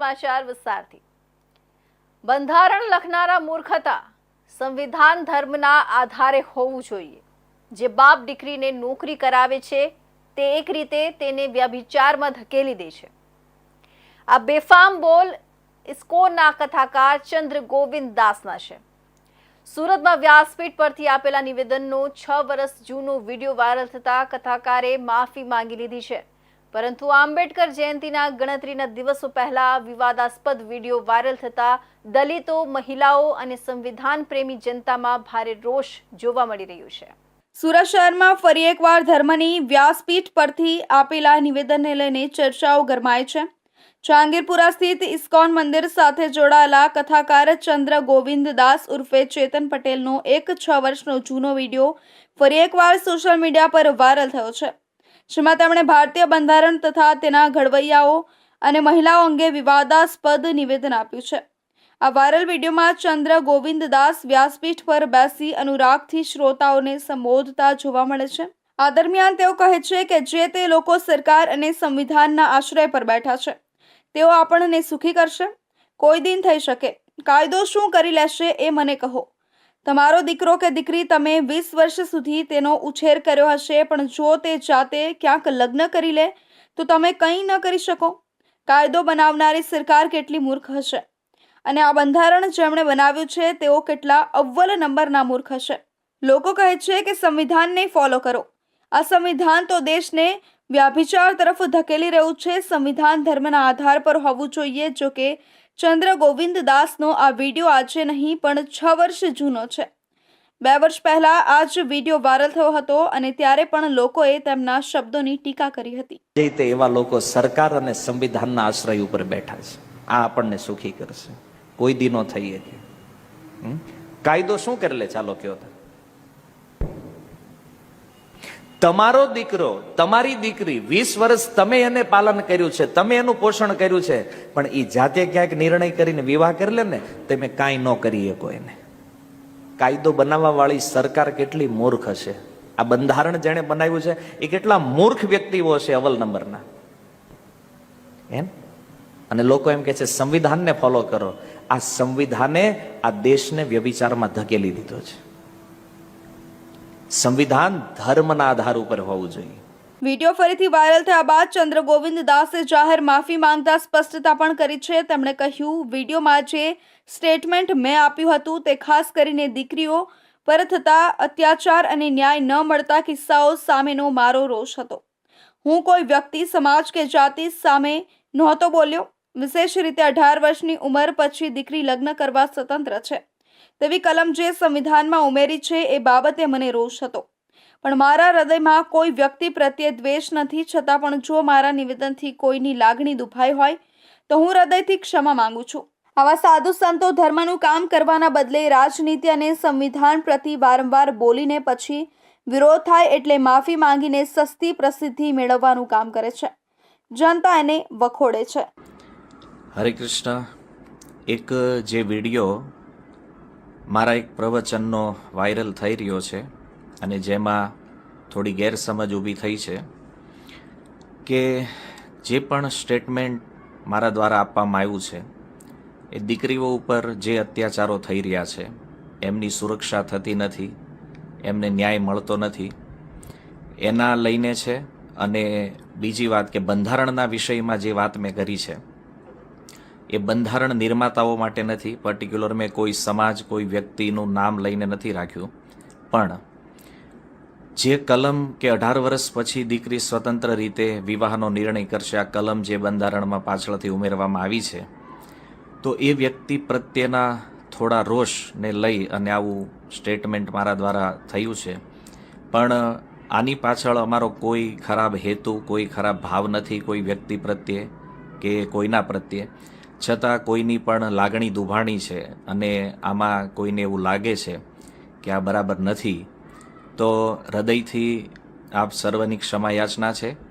સમાચાર વિસ્તારથી બંધારણ લખનારા મૂર્ખ સંવિધાન ધર્મના આધારે હોવું જોઈએ. જે બાપ દીકરીને નોકરી કરાવે છે, તે એક રીતે તેને વ્યભિચારમાં ધકેલી દે છે. આ બેફામ બોલ ઇસ્કોનના કથાકાર ચંદ્ર ગોવિંદ દાસના છે. સુરતમાં વ્યાસપીઠ પરથી આપેલા નિવેદનનો છ વર્ષ જૂનો વીડિયો વાયરલ થતા કથાકારે માફી માંગી લીધી છે. પરંતુ આંબેડકર જયંતિના ગણતરીના દિવસો પહેલા વિવાદાસ્પદ વીડિયો વાયરલ થતા દલિતો, મહિલાઓ અને સંવિધાન પ્રેમી જનતામાં ભારે રોષ જોવા મળી રહ્યું છે. સુરત શહેરમાં ફરી એકવાર ધર્મની વ્યાસપીઠ પરથી આપેલા નિવેદનને લઈને ચર્ચાઓ ગરમાય છે. જહાંગીરપુરા સ્થિત ઇસ્કોન મંદિર સાથે જોડાયેલા કથાકાર ચંદ્ર ગોવિંદ દાસ ઉર્ફે ચેતન પટેલનો એક છ વર્ષનો જૂનો વીડિયો ફરી એકવાર સોશિયલ મીડિયા પર વાયરલ થયો છે. જેમાં તેમણે ભારતીય બંધારણ તથા તેના ઘડવૈયાઓ અને મહિલાઓ અંગે વિવાદાસ્પદ નિવેદન આપ્યું છે. આ વાયરલ વિડીયોમાં ચંદ્ર ગોવિંદ દાસ વ્યાસપીઠ પર બેસી અનુરાગથી શ્રોતાઓને સંબોધતા જોવા મળે છે. આ દરમિયાન તેઓ કહે છે કે જે તે લોકો સરકાર અને સંવિધાનના આશ્રય પર બેઠા છે, તેઓ આપણને સુખી કરશે. કોઈ દિન થઈ શકે. કાયદો શું કરી લેશે એ મને કહો. તમારો દીકરો કે દીકરી તમે વીસ વર્ષ સુધી તેનો ઉછેર કર્યો હશે, પણ જો તે જાતે ક્યાંક લગ્ન કરી લે, તો તમે કંઈ ન કરી શકો. કાયદો બનાવનારી સરકાર કેટલી મૂર્ખ હશે. અને આ બંધારણ જેમણે બનાવ્યું છે, તેઓ કેટલા અવ્વલ નંબરના મૂર્ખ હશે. લોકો કહે છે કે સંવિધાનને ફોલો કરો. આ સંવિધાન તો દેશને વ્યાભિચાર તરફ ધકેલી રહ્યું છે. સંવિધાન ધર્મના આધાર પર હોવું જોઈએ, જો કે ચંદ્ર ગોવિંદ દાસનો આ વીડિયો આજે નહીં, પણ છ વર્ષ જૂનો છે. બે વર્ષ પહેલા આ જ વીડિયો વાયરલ થયો હતો અને ત્યારે પણ લોકોએ તેમના શબ્દોની ટીકા કરી હતી. જે રીતે એવા લોકો સરકાર અને સંવિધાનના આશ્રય ઉપર બેઠા છે, આ આપણને સુખી કરશે. કોઈ દિનો થઈએ કાયદો શું કરે લે ચાલો કયો તો તમારો દીકરો, તમારી દીકરી વીસ વર્ષ તમે એને પાલન કર્યું છે, તમે એનું પોષણ કર્યું છે, પણ એ જાતે ક્યાંક નિર્ણય કરીને વિવાહ કરી લે ને તમે કાંઈ ન કરી શકો એને કાયદો બનાવવા વાળી સરકાર કેટલી મૂર્ખ હશે. આ બંધારણ જેણે બનાવ્યું છે, એ કેટલા મૂર્ખ વ્યક્તિઓ છે અવલ નંબરના. એમ? અને લોકો એમ કે છે, સંવિધાનને ફોલો કરો. આ સંવિધાને આ દેશને વ્યભિચારમાં ધકેલી દીધો છે. સંવિધાન ધર્મના આધાર ઉપર હોવું જોઈએ. વીડિયો ફરીથી વાયરલ થયા બાદ ચંદ્ર ગોવિંદ દાસે જાહેર માફી માંગતા સ્પષ્ટતા પણ કરી છે. તેમણે કહ્યું, વિડીયોમાં જે સ્ટેટમેન્ટ મેં આપ્યું હતું તે ખાસ કરીને દીકરીઓ પર થતા અત્યાચાર અને ન્યાય ન મળતા કિસ્સાઓ સામેનો મારો રોષ હતો. હું કોઈ વ્યક્તિ, સમાજ કે જાતિ સામે નહોતો બોલ્યો. વિશેષ રીતે અઢાર વર્ષની ઉંમર પછી દીકરી લગ્ન કરવા સ્વતંત્ર છે. તેવી કલમ જે સંવિધાનમાં ઉમેરી છે એ બાબતે મને રોષ હતો. પણ મારા હૃદયમાં કોઈ વ્યક્તિ પ્રત્યે દ્વેષ નથી, છતાં પણ જો મારા નિવેદનથી કોઈની લાગણી દુભાઈ હોય, તો હું હૃદયથી ક્ષમા માંગુ છું. આવા સાધુ સંતો ધર્મનું કામ કરવાના બદલે રાજનીતિ અને સંવિધાન પ્રતિ વારંવાર બોલીને પછી વિરોધ થાય એટલે માફી માંગીને સસ્તી પ્રસિદ્ધિ મેળવવાનું કામ કરે છે. જનતા એને વખોડે છે. હરે કૃષ્ણ. એક જે વીડિયો મારા એક પ્રવચનનો વાયરલ થઈ રહ્યો છે અને જેમાં થોડી ગેરસમજ ઊભી થઈ છે કે જે પણ સ્ટેટમેન્ટ મારા દ્વારા આપવામાં આવ્યું છે, એ દીકરીઓ ઉપર જે અત્યાચારો થઈ રહ્યા છે, એમની સુરક્ષા થતી નથી, એમને ન્યાય મળતો નથી, એના લઈને છે અને બીજી વાત કે બંધારણના વિષયમાં જે વાત મેં કરી છે એ બંધારણ નિર્માતાઓ માટે નથી પર્ટિક્યુલર મેં કોઈ સમાજ, કોઈ વ્યક્તિનું નામ લઈને નથી રાખ્યું. પણ જે કલમ કે અઢાર વર્ષ પછી દીકરી સ્વતંત્ર રીતે વિવાહનો નિર્ણય કરશે, આ કલમ જે બંધારણમાં પાછળથી ઉમેરવામાં આવી છે, તો એ વ્યક્તિ પ્રત્યેના થોડા રોષને લઈ અને આવું સ્ટેટમેન્ટ મારા દ્વારા થયું છે. પણ આની પાછળ અમારો કોઈ ખરાબ હેતુ, કોઈ ખરાબ ભાવ નથી, કોઈ વ્યક્તિ પ્રત્યે કે કોઈના પ્રત્યે. છતાં કોઈની પણ લાગણી દુભાણી છે અને આમાં કોઈને એવું લાગે છે કે આ બરાબર નથી, તો હૃદયથી આપ સર્વની ક્ષમા યાચના છે.